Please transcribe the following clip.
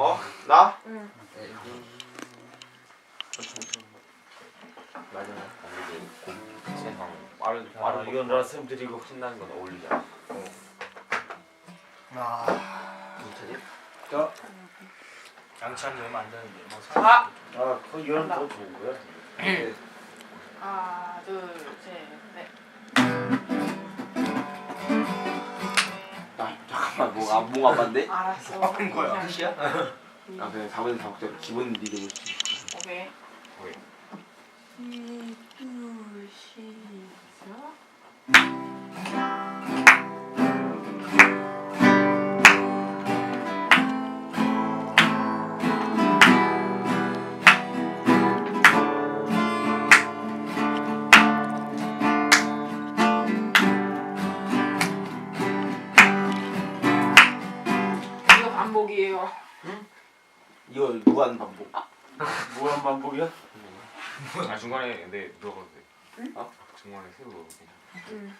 어? 나? 응. 맞아. 아, 빠른 이건 거 라셈 드리고 신나는 건 어울리잖아. 아, 진짜지? 저 양치한 얼마 안 되는데 뭐 사. 아! 아, 그 이건 더 좋은 거야. 네. 하나, 둘, 셋, 넷. 아 잠깐만 뭐가 뭔가 반데? 알았어. 하는 거야. 끝이야? 아 그냥 4분 다 먹자. 기본 리듬. 오케이. 오케이. 이, 반복이에요. 이거 하는 반복? 무한 반복이야? 아 중간에 내 물어봐도 돼? 응? 어? 중간에 새우 넣어도 돼? 응.